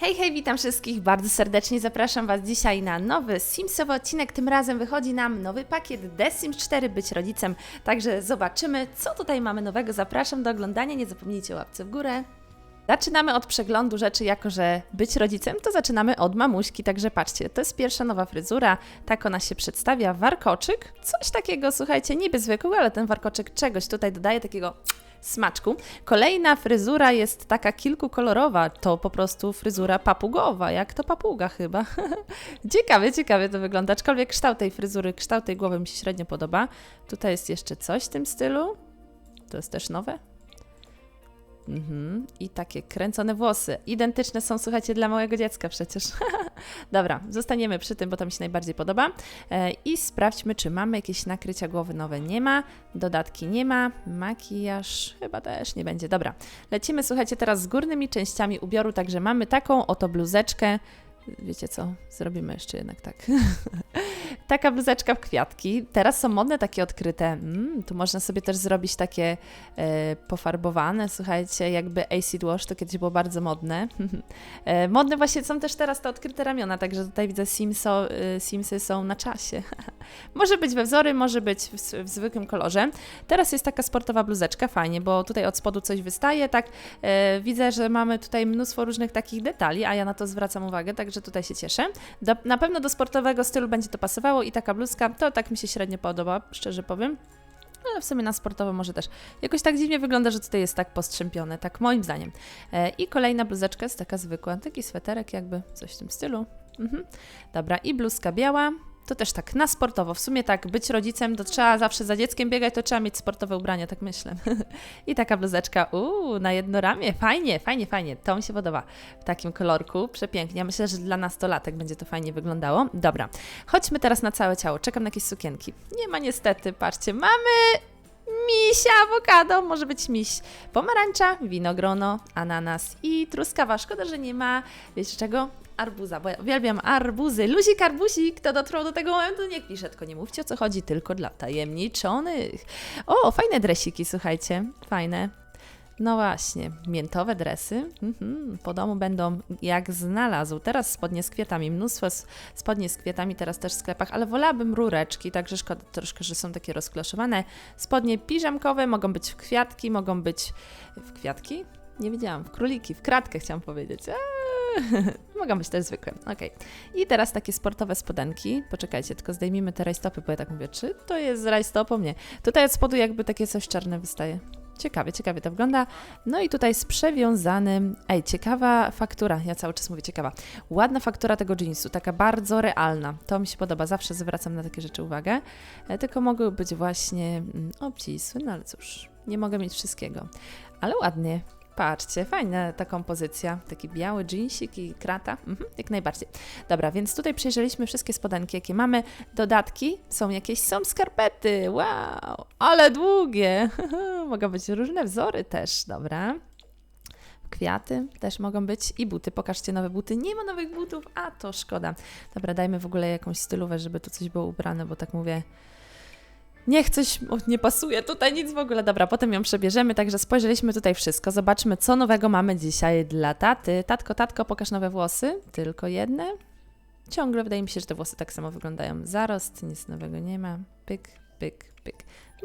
Hej, hej, witam wszystkich bardzo serdecznie. Zapraszam Was dzisiaj na nowy Simsowy odcinek. Tym razem wychodzi nam nowy pakiet The Sims 4 Być Rodzicem. Także zobaczymy, co tutaj mamy nowego. Zapraszam do oglądania. Nie zapomnijcie łapce w górę. Zaczynamy od przeglądu rzeczy, jako że być rodzicem, to zaczynamy od mamuśki, także patrzcie, to jest pierwsza nowa fryzura, tak ona się przedstawia, warkoczyk, coś takiego, słuchajcie, niby zwykły, ale ten warkoczyk czegoś tutaj dodaje, takiego smaczku. Kolejna fryzura jest taka kilkukolorowa, to po prostu fryzura papugowa, jak to papuga chyba. ciekawie, ciekawie to wygląda, aczkolwiek kształt tej fryzury, kształt tej głowy mi się średnio podoba. Tutaj jest jeszcze coś w tym stylu, to jest też nowe. Mhm. I takie kręcone włosy. Identyczne są, słuchajcie, dla małego dziecka przecież. Dobra, zostaniemy przy tym, bo to mi się najbardziej podoba. E, I sprawdźmy, czy mamy jakieś nakrycia głowy nowe. Nie ma, dodatki nie ma, makijaż chyba też nie będzie. Dobra, lecimy, słuchajcie, teraz z górnymi częściami ubioru, także mamy taką oto bluzeczkę. Wiecie co? Zrobimy jeszcze jednak tak. Taka bluzeczka w kwiatki. Teraz są modne takie odkryte. Mm, tu można sobie też zrobić takie e, pofarbowane, słuchajcie, jakby acid wash, to kiedyś było bardzo modne. e, modne właśnie są też teraz te odkryte ramiona, także tutaj widzę Simso, e, Simsy są na czasie. może być we wzory, może być w, w, zwykłym kolorze. Teraz jest taka sportowa bluzeczka, fajnie, bo tutaj od spodu coś wystaje, tak. E, widzę, że mamy tutaj mnóstwo różnych takich detali, a ja na to zwracam uwagę, także tutaj się cieszę. Do, na pewno do sportowego stylu będzie to pasowało i taka bluzka, to tak mi się średnio podoba, szczerze powiem. Ale w sumie na sportowo może też. Jakoś tak dziwnie wygląda, że tutaj jest tak postrzępione, tak moim zdaniem. E, I kolejna bluzeczka jest taka zwykła, taki sweterek jakby, coś w tym stylu. Mhm. Dobra, i bluzka biała, to też tak na sportowo. W sumie tak, być rodzicem, to trzeba zawsze za dzieckiem biegać, to trzeba mieć sportowe ubrania, tak myślę. I taka bluzeczka, uuu, na jedno ramię, fajnie, fajnie, fajnie. To mi się podoba w takim kolorku, przepięknie. Ja myślę, że dla nastolatek będzie to fajnie wyglądało. Dobra, chodźmy teraz na całe ciało. Czekam na jakieś sukienki. Nie ma niestety, patrzcie, mamy misia awokado, może być miś pomarańcza, winogrono, ananas i truskawa. Szkoda, że nie ma, wiecie czego? Arbuza, bo ja uwielbiam arbuzy. Luzik, arbusik, kto dotrwał do tego momentu, niech pisze, tylko nie mówcie o co chodzi, tylko dla tajemniczonych. O, fajne dresiki, słuchajcie, fajne. No właśnie, miętowe dresy mhm, po domu będą jak znalazł. Teraz spodnie z kwiatami, mnóstwo spodnie z kwiatami teraz też w sklepach, ale wolałabym rureczki, także szkoda troszkę, że są takie rozkloszowane. Spodnie piżamkowe mogą być w kwiatki, mogą być w kwiatki? Nie wiedziałam, w króliki, w kratkę chciałam powiedzieć. Eee Mogą być też zwykłe. Ok. I teraz takie sportowe spodenki. Poczekajcie, tylko zdejmijmy te rajstopy, bo ja tak mówię, czy to jest rajstopą? Nie. Tutaj od spodu jakby takie coś czarne wystaje. Ciekawie, ciekawie to wygląda. No i tutaj z przewiązanym. Ej, ciekawa faktura. Ja cały czas mówię ciekawa. Ładna faktura tego jeansu, taka bardzo realna. To mi się podoba. Zawsze zwracam na takie rzeczy uwagę. E, tylko mogły być właśnie mm, obcisłe, no ale cóż, nie mogę mieć wszystkiego. Ale ładnie. Patrzcie, fajna ta kompozycja. Taki biały jeansik i krata. Mhm, jak najbardziej. Dobra, więc tutaj przejrzeliśmy wszystkie spodenki, jakie mamy. Dodatki są jakieś, są skarpety. Wow, ale długie. Mogą być różne wzory też, dobra. Kwiaty też mogą być i buty. Pokażcie nowe buty. Nie ma nowych butów, a to szkoda. Dobra, dajmy w ogóle jakąś stylówę, żeby tu coś było ubrane, bo tak mówię, Niech coś nie pasuje, tutaj nic w ogóle. Dobra, potem ją przebierzemy, także spojrzeliśmy tutaj wszystko. Zobaczmy, co nowego mamy dzisiaj dla taty. Tatko, tatko, pokaż nowe włosy. Tylko jedne. Ciągle wydaje mi się, że te włosy tak samo wyglądają. Zarost, nic nowego nie ma. Pyk, pyk, pyk.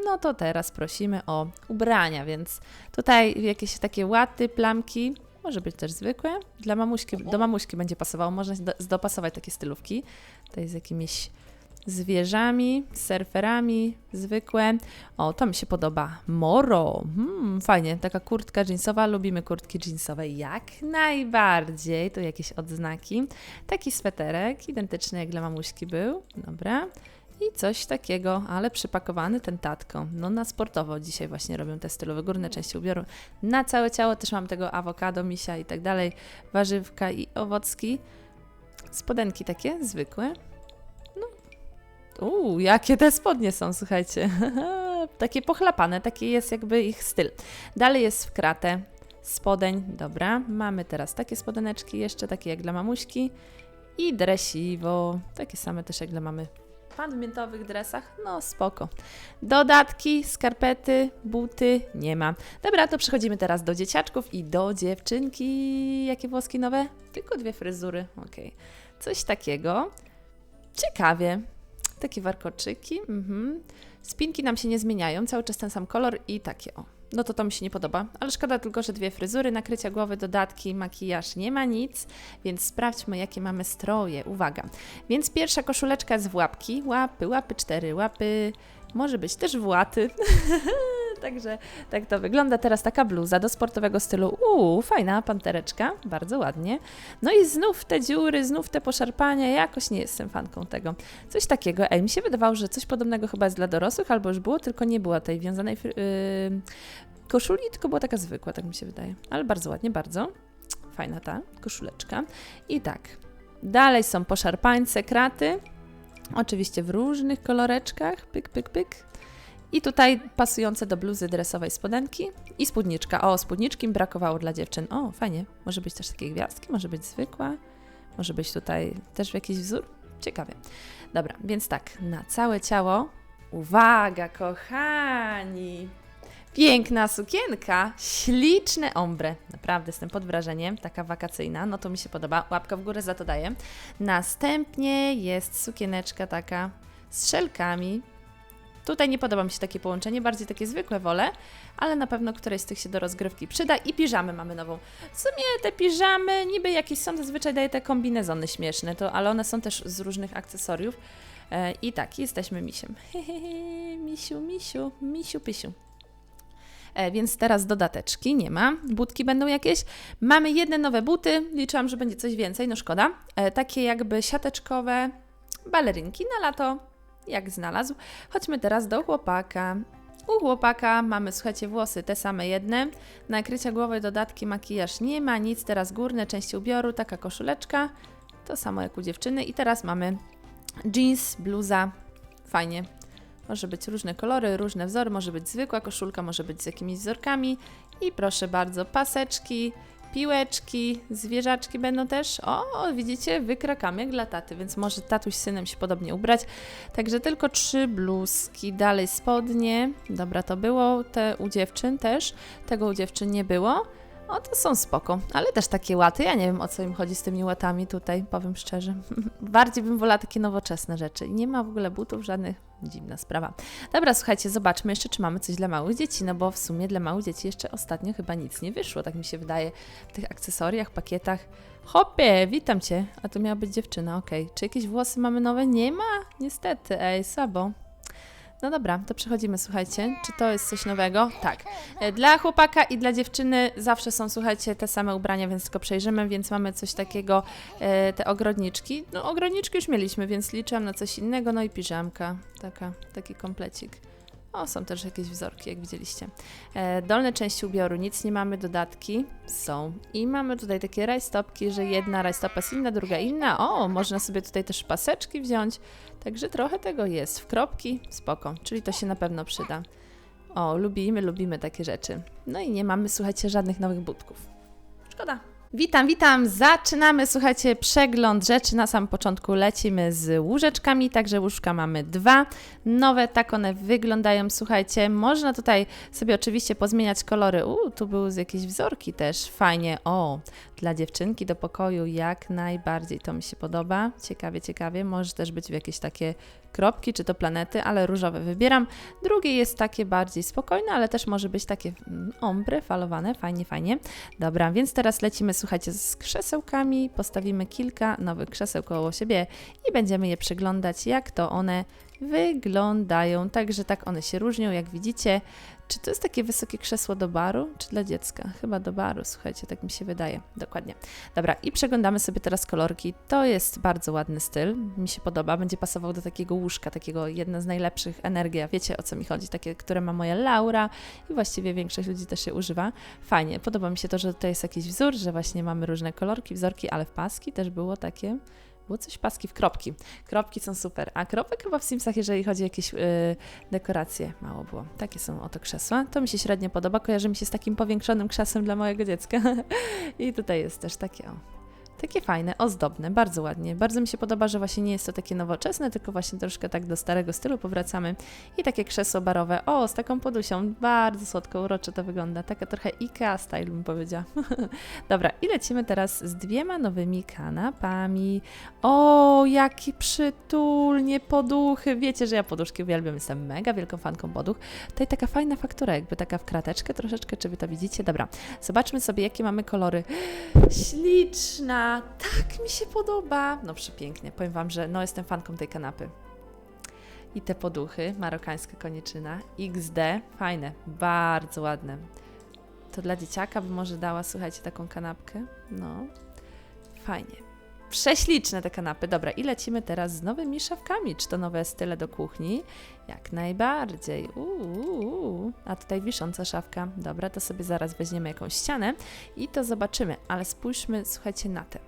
No to teraz prosimy o ubrania, więc tutaj jakieś takie łaty, plamki, może być też zwykłe. Dla mamuśki, do mamuśki będzie pasowało, można dopasować takie stylówki. Tutaj z zwierzami, surferami, zwykłe. O, to mi się podoba. Moro, hmm, fajnie, taka kurtka jeansowa, lubimy kurtki jeansowe jak najbardziej, tu jakieś odznaki. Taki sweterek, identyczny jak dla mamuśki był, dobra. I coś takiego, ale przypakowany ten tatko. No na sportowo dzisiaj właśnie robią te stylowe górne części ubioru. Na całe ciało też mam tego awokado, misia i tak dalej, warzywka i owocki. Spodenki takie zwykłe, Uuu, jakie te spodnie są, słuchajcie. takie pochlapane, taki jest jakby ich styl. Dalej jest w kratę spodeń, dobra. Mamy teraz takie spodeneczki, jeszcze takie jak dla mamuśki i dresiwo, takie same też jak dla mamy. Pan w miętowych dresach? No spoko. Dodatki, skarpety, buty nie ma. Dobra, to przechodzimy teraz do dzieciaczków i do dziewczynki. Jakie włoski nowe? Tylko dwie fryzury. Okej. Coś takiego. Ciekawie. Takie warkoczyki. Mhm. Spinki nam się nie zmieniają, cały czas ten sam kolor i takie o. No to to mi się nie podoba, ale szkoda tylko, że dwie fryzury, nakrycia głowy, dodatki, makijaż, nie ma nic, więc sprawdźmy, jakie mamy stroje. Uwaga. Więc pierwsza koszuleczka z łapki, łapy, łapy cztery, łapy, może być też w łaty. Także tak to wygląda. Teraz taka bluza do sportowego stylu. Uuu, fajna pantereczka, bardzo ładnie. No i znów te dziury, znów te poszarpania. Jakoś nie jestem fanką tego. Coś takiego. Ej, mi się wydawało, że coś podobnego chyba jest dla dorosłych, albo już było, tylko nie była tej wiązanej yy, koszuli, tylko była taka zwykła, tak mi się wydaje. Ale bardzo ładnie, bardzo. Fajna ta koszuleczka. I tak. Dalej są poszarpańce, kraty. Oczywiście w różnych koloreczkach. Pyk, pyk, pyk. I tutaj pasujące do bluzy dresowej spodenki i spódniczka. O, spódniczki brakowało dla dziewczyn. O, fajnie. Może być też takie gwiazdki, może być zwykła, może być tutaj też jakiś wzór. Ciekawie. Dobra, więc tak, na całe ciało. Uwaga, kochani! Piękna sukienka, śliczne ombre. Naprawdę jestem pod wrażeniem, taka wakacyjna, no to mi się podoba. Łapka w górę za to daję. Następnie jest sukieneczka taka z szelkami, Tutaj nie podoba mi się takie połączenie, bardziej takie zwykłe wolę, ale na pewno któreś z tych się do rozgrywki przyda. I piżamy mamy nową. W sumie te piżamy niby jakieś są, zazwyczaj daje te kombinezony śmieszne, to, ale one są też z różnych akcesoriów. E, I tak, jesteśmy misiem. misiu, misiu, misiu, pysiu. E, więc teraz dodateczki nie ma. Budki będą jakieś. Mamy jedne nowe buty. Liczyłam, że będzie coś więcej, no szkoda. E, takie jakby siateczkowe balerinki na lato jak znalazł. Chodźmy teraz do chłopaka. U chłopaka mamy, słuchajcie, włosy te same jedne. Nakrycia głowy, dodatki, makijaż nie ma, nic. Teraz górne części ubioru, taka koszuleczka. To samo jak u dziewczyny. I teraz mamy jeans, bluza. Fajnie. Może być różne kolory, różne wzory, może być zwykła koszulka, może być z jakimiś wzorkami. I proszę bardzo, paseczki, piłeczki, zwierzaczki będą też. O, widzicie, wykrakamy jak dla taty, więc może tatuś z synem się podobnie ubrać. Także tylko trzy bluzki, dalej spodnie. Dobra, to było te u dziewczyn też. Tego u dziewczyn nie było. O, to są spoko, ale też takie łaty. Ja nie wiem, o co im chodzi z tymi łatami tutaj, powiem szczerze. Bardziej bym wolała takie nowoczesne rzeczy. Nie ma w ogóle butów żadnych. Dziwna sprawa. Dobra, słuchajcie, zobaczmy jeszcze, czy mamy coś dla małych dzieci, no bo w sumie dla małych dzieci jeszcze ostatnio chyba nic nie wyszło, tak mi się wydaje, w tych akcesoriach, pakietach. Hopie, witam Cię. A to miała być dziewczyna, okej. Okay. Czy jakieś włosy mamy nowe? Nie ma? Niestety, ej, słabo. No dobra, to przechodzimy, słuchajcie. Czy to jest coś nowego? Tak. E, dla chłopaka i dla dziewczyny zawsze są, słuchajcie, te same ubrania, więc tylko przejrzymy, więc mamy coś takiego, e, te ogrodniczki. No ogrodniczki już mieliśmy, więc liczę na coś innego, no i piżamka, taka, taki komplecik. O, są też jakieś wzorki, jak widzieliście. E, dolne części ubioru, nic nie mamy, dodatki są. I mamy tutaj takie rajstopki, że jedna rajstopa jest inna, druga inna. O, można sobie tutaj też paseczki wziąć. Także trochę tego jest. W kropki, spoko. Czyli to się na pewno przyda. O, lubimy, lubimy takie rzeczy. No i nie mamy, słuchajcie, żadnych nowych budków. Szkoda. Witam, witam. Zaczynamy, słuchajcie, przegląd rzeczy. Na samym początku lecimy z łóżeczkami, także łóżka mamy dwa nowe, tak one wyglądają. Słuchajcie, można tutaj sobie oczywiście pozmieniać kolory. U, tu były jakieś wzorki też, fajnie. O, dla dziewczynki do pokoju jak najbardziej, to mi się podoba. Ciekawie, ciekawie. Może też być w jakieś takie kropki, czy to planety, ale różowe wybieram. Drugie jest takie bardziej spokojne, ale też może być takie mm, ombre, falowane, fajnie, fajnie. Dobra, więc teraz lecimy, słuchajcie, z krzesełkami, postawimy kilka nowych krzeseł koło siebie i będziemy je przeglądać, jak to one wyglądają. Także tak one się różnią, jak widzicie. Czy to jest takie wysokie krzesło do baru, czy dla dziecka? Chyba do baru, słuchajcie, tak mi się wydaje. Dokładnie. Dobra, i przeglądamy sobie teraz kolorki. To jest bardzo ładny styl, mi się podoba. Będzie pasował do takiego łóżka, takiego jedna z najlepszych energia. Wiecie o co mi chodzi? Takie, które ma moja Laura i właściwie większość ludzi też się używa. Fajnie, podoba mi się to, że tutaj jest jakiś wzór, że właśnie mamy różne kolorki, wzorki, ale w paski też było takie było coś paski w kropki. Kropki są super. A kropek chyba w Simsach, jeżeli chodzi o jakieś yy, dekoracje, mało było. Takie są oto krzesła. To mi się średnio podoba. Kojarzy mi się z takim powiększonym krzesłem dla mojego dziecka. I tutaj jest też takie o. Takie fajne, ozdobne, bardzo ładnie. Bardzo mi się podoba, że właśnie nie jest to takie nowoczesne, tylko właśnie troszkę tak do starego stylu powracamy. I takie krzesło barowe, o, z taką podusią, bardzo słodko, urocze to wygląda. Taka trochę IKEA style bym powiedziała. Dobra, i lecimy teraz z dwiema nowymi kanapami. O, jaki przytulnie poduchy. Wiecie, że ja poduszki uwielbiam, jestem mega wielką fanką poduch. Tutaj taka fajna faktura, jakby taka w krateczkę troszeczkę, czy wy to widzicie? Dobra, zobaczmy sobie, jakie mamy kolory. Śliczna, tak mi się podoba. No przepięknie, powiem Wam, że no jestem fanką tej kanapy. I te poduchy, marokańska koniczyna, XD, fajne, bardzo ładne. To dla dzieciaka by może dała, słuchajcie, taką kanapkę. No, fajnie. Prześliczne te kanapy. Dobra, i lecimy teraz z nowymi szafkami. Czy to nowe style do kuchni? Jak najbardziej. Uuu, a tutaj wisząca szafka. Dobra, to sobie zaraz weźmiemy jakąś ścianę i to zobaczymy. Ale spójrzmy, słuchajcie, na te.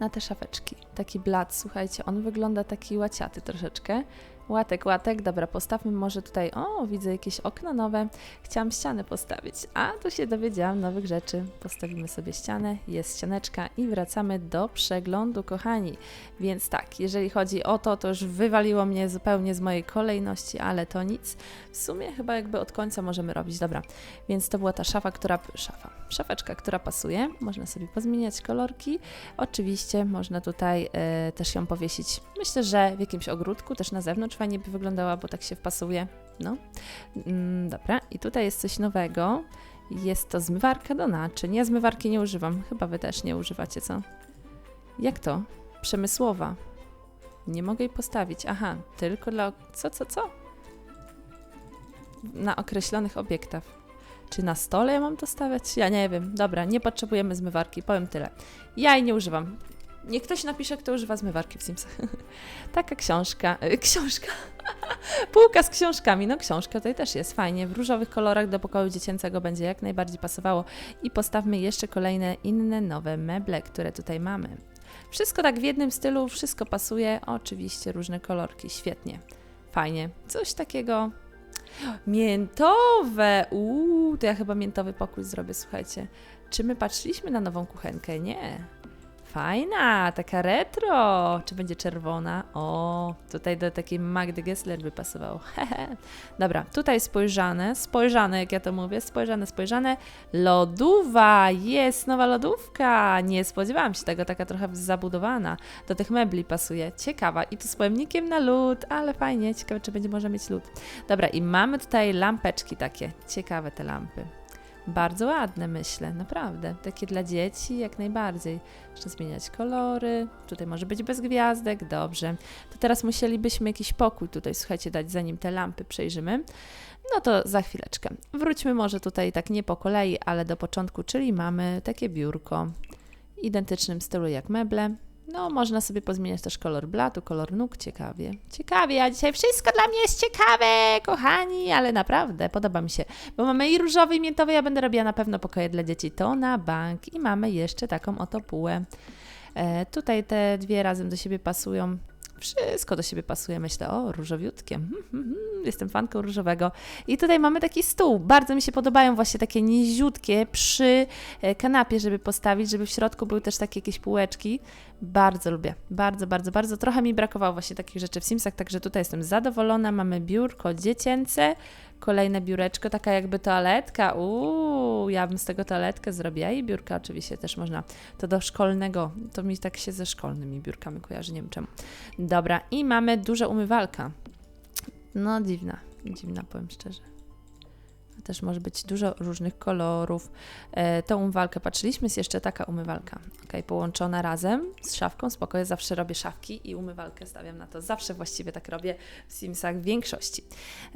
Na te szafeczki. Taki blat, słuchajcie, on wygląda taki łaciaty troszeczkę. Łatek, łatek, dobra, postawmy może tutaj, o, widzę jakieś okno nowe, chciałam ścianę postawić, a tu się dowiedziałam nowych rzeczy. Postawimy sobie ścianę, jest ścianeczka i wracamy do przeglądu, kochani. Więc tak, jeżeli chodzi o to, to już wywaliło mnie zupełnie z mojej kolejności, ale to nic. W sumie chyba jakby od końca możemy robić, dobra. Więc to była ta szafa, która, szafa, szafeczka, która pasuje. Można sobie pozmieniać kolorki. Oczywiście można tutaj e, też ją powiesić, myślę, że w jakimś ogródku, też na zewnątrz fajnie by wyglądała, bo tak się wpasuje. No, mm, dobra. I tutaj jest coś nowego. Jest to zmywarka do naczyń. Ja zmywarki nie używam. Chyba wy też nie używacie, co? Jak to? Przemysłowa. Nie mogę jej postawić. Aha, tylko dla... Co, co, co? Na określonych obiektach. Czy na stole ja mam to stawiać? Ja nie wiem. Dobra, nie potrzebujemy zmywarki, powiem tyle. Ja jej nie używam. Niech ktoś napisze, kto używa zmywarki w Simsach. Taka książka. y, Książka. Półka z książkami. No książka tutaj też jest fajnie. W różowych kolorach do pokoju dziecięcego będzie jak najbardziej pasowało. I postawmy jeszcze kolejne inne nowe meble, które tutaj mamy. Wszystko tak w jednym stylu, wszystko pasuje. Oczywiście różne kolorki. Świetnie. Fajnie. Coś takiego Miętowe! Uuu, to ja chyba miętowy pokój zrobię, słuchajcie. Czy my patrzyliśmy na nową kuchenkę? Nie. Fajna, taka retro. Czy będzie czerwona? O, tutaj do takiej Magdy Gessler by pasowało. Dobra, tutaj spojrzane, spojrzane, jak ja to mówię, spojrzane, spojrzane. Lodowa, jest nowa lodówka. Nie spodziewałam się tego, taka trochę zabudowana. Do tych mebli pasuje. Ciekawa. I tu z pojemnikiem na lód, ale fajnie. Ciekawe, czy będzie można mieć lód. Dobra, i mamy tutaj lampeczki takie. Ciekawe te lampy. Bardzo ładne, myślę, naprawdę. Takie dla dzieci, jak najbardziej. Jeszcze zmieniać kolory. Tutaj może być bez gwiazdek, dobrze. To teraz musielibyśmy jakiś pokój tutaj, słuchajcie, dać, zanim te lampy przejrzymy. No to za chwileczkę. Wróćmy może tutaj tak nie po kolei, ale do początku, czyli mamy takie biurko w identycznym stylu jak meble. No, można sobie pozmieniać też kolor blatu, kolor nóg, ciekawie. Ciekawie, a dzisiaj wszystko dla mnie jest ciekawe, kochani, ale naprawdę podoba mi się, bo mamy i różowy, i miętowy, ja będę robiła na pewno pokoje dla dzieci, to na bank i mamy jeszcze taką oto półę. E, tutaj te dwie razem do siebie pasują. Wszystko do siebie pasuje, myślę, o, różowiutkie. Hmm, hmm, hmm, Jestem fanką różowego. I tutaj mamy taki stół. Bardzo mi się podobają właśnie takie niziutkie przy e, kanapie, żeby postawić, żeby w środku były też takie jakieś półeczki. Bardzo lubię. Bardzo, bardzo, bardzo. Trochę mi brakowało właśnie takich rzeczy w Simsach, także tutaj jestem zadowolona. Mamy biurko dziecięce, kolejne biureczko, taka jakby toaletka. Uuu, ja bym z tego toaletkę zrobiła i biurka oczywiście też można. To do szkolnego, to mi tak się ze szkolnymi biurkami kojarzy, nie wiem czemu. Dobra, i mamy duża umywalka. No dziwna, dziwna powiem szczerze. Też może być dużo różnych kolorów. E, tą umywalkę patrzyliśmy, jest jeszcze taka umywalka. Ok, połączona razem z szafką. Spokojnie, zawsze robię szafki i umywalkę stawiam na to. Zawsze właściwie tak robię w Simsach w większości.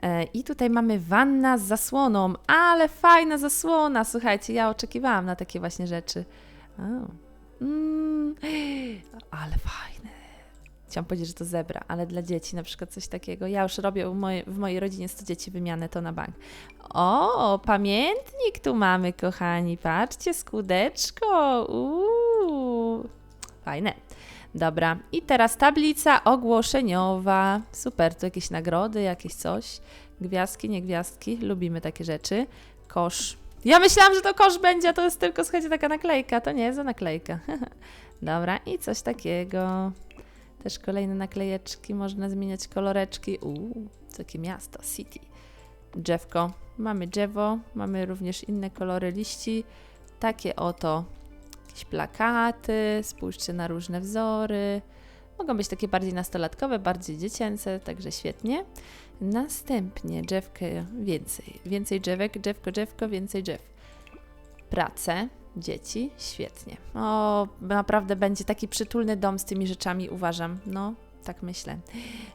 E, I tutaj mamy wanna z zasłoną, ale fajna zasłona. Słuchajcie, ja oczekiwałam na takie właśnie rzeczy. Mm, ale fajne. Chciałam powiedzieć, że to zebra, ale dla dzieci na przykład coś takiego. Ja już robię u moje, w mojej rodzinie 100 dzieci wymianę to na bank. O, pamiętnik tu mamy, kochani. Patrzcie, skudeczko. Uuu, fajne. Dobra, i teraz tablica ogłoszeniowa. Super, tu jakieś nagrody, jakieś coś. Gwiazdki, nie gwiazdki. Lubimy takie rzeczy. Kosz. Ja myślałam, że to kosz będzie, a to jest tylko, słuchajcie, taka naklejka. To nie jest za naklejka. Dobra, i coś takiego. Też kolejne naklejeczki, można zmieniać koloreczki. Uuu, takie miasto, city. Drzewko. Mamy drzewo, mamy również inne kolory liści. Takie oto jakieś plakaty, spójrzcie na różne wzory. Mogą być takie bardziej nastolatkowe, bardziej dziecięce, także świetnie. Następnie drzewkę więcej. Więcej drzewek, drzewko, drzewko, więcej drzew. Prace, dzieci, świetnie. O, naprawdę będzie taki przytulny dom z tymi rzeczami, uważam. No, tak myślę.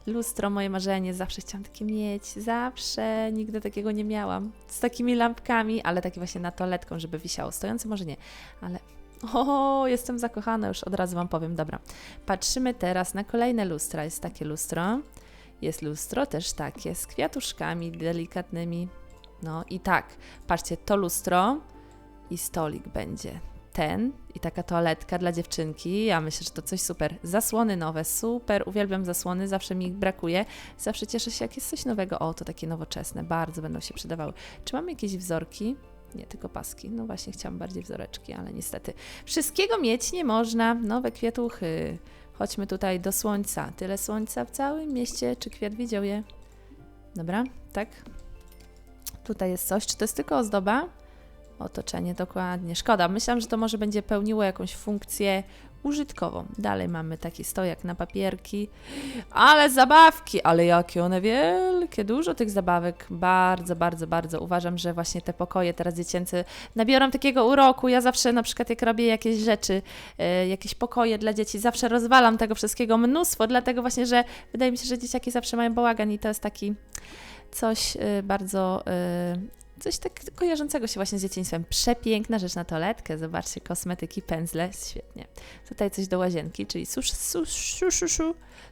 Lustro, moje marzenie, zawsze chciałam takie mieć, zawsze, nigdy takiego nie miałam. Z takimi lampkami, ale takie właśnie na toaletką, żeby wisiało. Stojące może nie, ale o, jestem zakochana, już od razu Wam powiem. Dobra, patrzymy teraz na kolejne lustra. Jest takie lustro, jest lustro też takie z kwiatuszkami delikatnymi. No i tak, patrzcie, to lustro i stolik będzie ten i taka toaletka dla dziewczynki. Ja myślę, że to coś super. Zasłony nowe, super, uwielbiam zasłony, zawsze mi ich brakuje. Zawsze cieszę się, jak jest coś nowego. O, to takie nowoczesne, bardzo będą się przydawały. Czy mamy jakieś wzorki? Nie, tylko paski. No właśnie, chciałam bardziej wzoreczki, ale niestety. Wszystkiego mieć nie można. Nowe kwiatuchy. Chodźmy tutaj do słońca. Tyle słońca w całym mieście. Czy kwiat widział je? Dobra, tak. Tutaj jest coś. Czy to jest tylko ozdoba? Otoczenie, dokładnie. Szkoda. Myślałam, że to może będzie pełniło jakąś funkcję użytkową. Dalej mamy taki stojak na papierki, ale zabawki, ale jakie one wielkie, dużo tych zabawek, bardzo, bardzo, bardzo. Uważam, że właśnie te pokoje teraz dziecięce nabiorą takiego uroku. Ja zawsze na przykład jak robię jakieś rzeczy, e, jakieś pokoje dla dzieci, zawsze rozwalam tego wszystkiego mnóstwo, dlatego właśnie, że wydaje mi się, że dzieciaki zawsze mają bałagan i to jest taki coś e, bardzo e, coś tak kojarzącego się właśnie z dzieciństwem. Przepiękna rzecz na toaletkę. Zobaczcie, kosmetyki, pędzle, świetnie. Tutaj coś do łazienki, czyli susz, susz, susz, susz,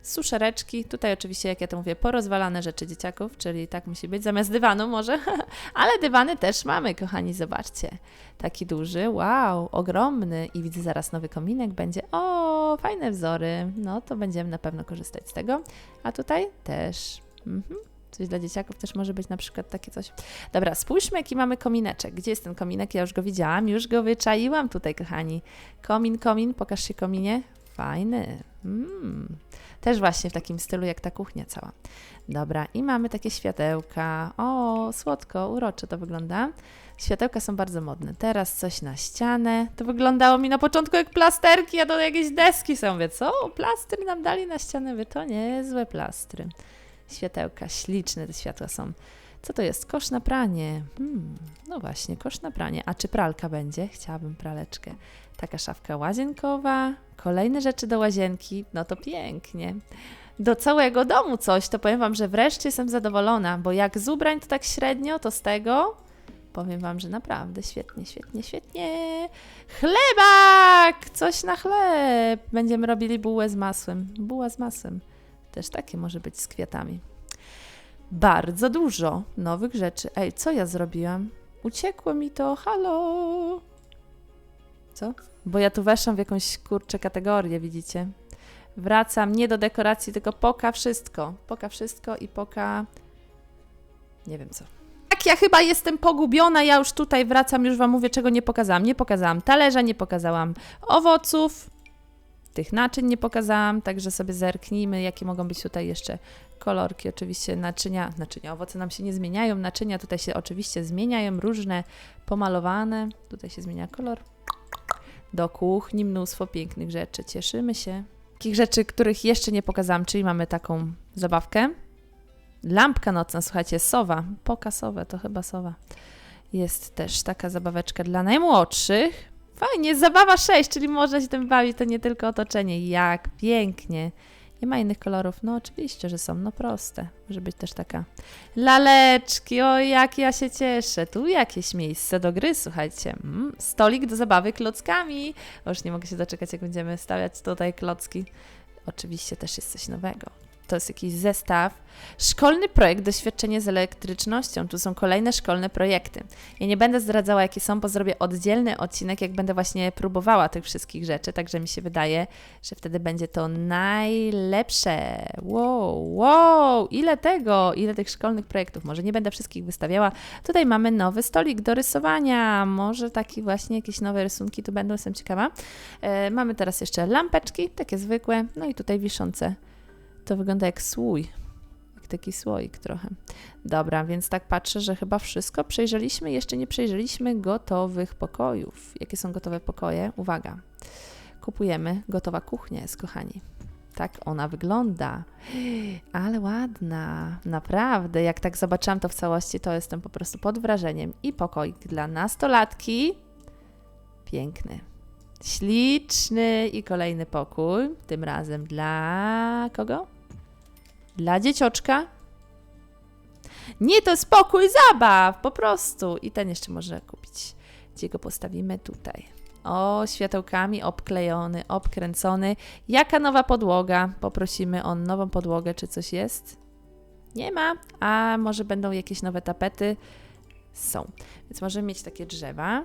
suszereczki. Tutaj oczywiście, jak ja to mówię, porozwalane rzeczy dzieciaków, czyli tak musi być, zamiast dywanu może, ale dywany też mamy, kochani, zobaczcie. Taki duży, wow, ogromny i widzę zaraz nowy kominek będzie. O, fajne wzory. No, to będziemy na pewno korzystać z tego. A tutaj też. Mhm. Coś dla dzieciaków też może być na przykład takie coś. Dobra, spójrzmy, jaki mamy komineczek. Gdzie jest ten kominek? Ja już go widziałam, już go wyczaiłam tutaj, kochani. Komin, komin, pokaż się kominie. Fajny. Mm. Też właśnie w takim stylu jak ta kuchnia cała. Dobra, i mamy takie światełka. O, słodko, urocze to wygląda. Światełka są bardzo modne. Teraz coś na ścianę. To wyglądało mi na początku jak plasterki, a to jakieś deski są. Wie co? Plastry nam dali na ścianę. Wy to niezłe plastry światełka, śliczne te światła są. Co to jest? Kosz na pranie. Hmm, no właśnie, kosz na pranie. A czy pralka będzie? Chciałabym praleczkę. Taka szafka łazienkowa, kolejne rzeczy do łazienki. No to pięknie. Do całego domu coś, to powiem Wam, że wreszcie jestem zadowolona, bo jak z ubrań to tak średnio, to z tego powiem Wam, że naprawdę świetnie, świetnie, świetnie. Chlebak! Coś na chleb. Będziemy robili bułę z masłem. Buła z masłem. Też takie może być z kwiatami. Bardzo dużo nowych rzeczy. Ej, co ja zrobiłam? Uciekło mi to, halo! Co? Bo ja tu weszłam w jakąś kurczę kategorię, widzicie? Wracam nie do dekoracji, tylko poka wszystko. Poka wszystko i poka... Nie wiem co. Tak, ja chyba jestem pogubiona, ja już tutaj wracam, już Wam mówię, czego nie pokazałam. Nie pokazałam talerza, nie pokazałam owoców, tych naczyń nie pokazałam, także sobie zerknijmy, jakie mogą być tutaj jeszcze kolorki. Oczywiście naczynia, naczynia, owoce nam się nie zmieniają, naczynia tutaj się oczywiście zmieniają, różne pomalowane, tutaj się zmienia kolor. Do kuchni mnóstwo pięknych rzeczy, cieszymy się. Takich rzeczy, których jeszcze nie pokazałam, czyli mamy taką zabawkę. Lampka nocna, słuchajcie, sowa, pokasowe, to chyba sowa. Jest też taka zabaweczka dla najmłodszych, Fajnie, zabawa 6, czyli można się tym bawić, to nie tylko otoczenie. Jak pięknie. Nie ma innych kolorów? No oczywiście, że są, no proste. Może być też taka laleczki, o jak ja się cieszę. Tu jakieś miejsce do gry, słuchajcie. Mm, stolik do zabawy klockami. O, już nie mogę się doczekać, jak będziemy stawiać tutaj klocki. Oczywiście też jest coś nowego. To jest jakiś zestaw. Szkolny projekt Doświadczenie z elektrycznością. Tu są kolejne szkolne projekty. Ja nie będę zdradzała, jakie są, bo zrobię oddzielny odcinek, jak będę właśnie próbowała tych wszystkich rzeczy. Także mi się wydaje, że wtedy będzie to najlepsze. Wow, wow, ile tego, ile tych szkolnych projektów. Może nie będę wszystkich wystawiała. Tutaj mamy nowy stolik do rysowania. Może taki właśnie jakieś nowe rysunki tu będą, jestem ciekawa. E, mamy teraz jeszcze lampeczki, takie zwykłe. No i tutaj wiszące. To wygląda jak słój. Jak taki słoik trochę. Dobra, więc tak patrzę, że chyba wszystko przejrzeliśmy. Jeszcze nie przejrzeliśmy gotowych pokojów. Jakie są gotowe pokoje? Uwaga. Kupujemy. Gotowa kuchnia jest, kochani. Tak ona wygląda. Ale ładna. Naprawdę. Jak tak zobaczyłam to w całości, to jestem po prostu pod wrażeniem. I pokoik dla nastolatki. Piękny. Śliczny i kolejny pokój. Tym razem dla kogo? Dla dziecioczka. Nie, to jest pokój zabaw, po prostu. I ten jeszcze można kupić. Gdzie go postawimy? Tutaj. O, światełkami obklejony, obkręcony. Jaka nowa podłoga? Poprosimy o nową podłogę, czy coś jest? Nie ma. A może będą jakieś nowe tapety? Są. Więc możemy mieć takie drzewa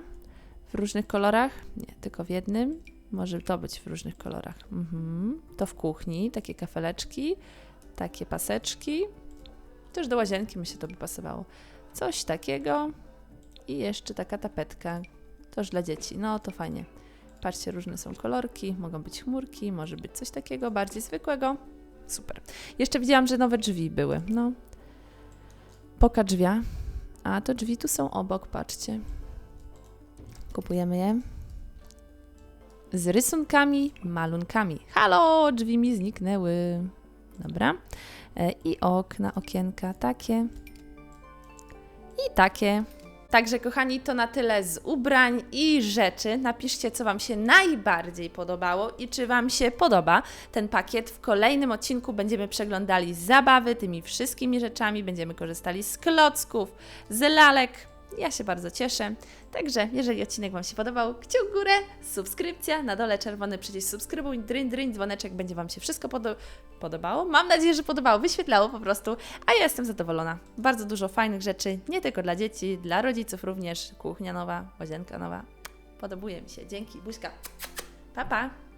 w różnych kolorach. Nie, tylko w jednym. Może to być w różnych kolorach. Mhm. To w kuchni, takie kafeleczki, takie paseczki. Też do łazienki mi się to by pasowało. Coś takiego. I jeszcze taka tapetka. Toż dla dzieci. No to fajnie. Patrzcie, różne są kolorki, mogą być chmurki, może być coś takiego bardziej zwykłego. Super. Jeszcze widziałam, że nowe drzwi były. No. Poka drzwia. A to drzwi tu są obok, patrzcie. Kupujemy je. Z rysunkami, malunkami. Halo, drzwi mi zniknęły. Dobra. E, I okna, okienka takie. I takie. Także, kochani, to na tyle z ubrań i rzeczy. Napiszcie, co Wam się najbardziej podobało i czy Wam się podoba ten pakiet. W kolejnym odcinku będziemy przeglądali zabawy tymi wszystkimi rzeczami, będziemy korzystali z klocków, z lalek. Ja się bardzo cieszę. Także, jeżeli odcinek Wam się podobał, kciuk w górę, subskrypcja, na dole czerwony przycisk subskrybuj, dryń, dryń, dzwoneczek, będzie Wam się wszystko podo podobało. Mam nadzieję, że podobało, wyświetlało po prostu, a ja jestem zadowolona. Bardzo dużo fajnych rzeczy, nie tylko dla dzieci, dla rodziców również. Kuchnia nowa, łazienka nowa. Podobuje mi się. Dzięki, buźka. Pa, pa.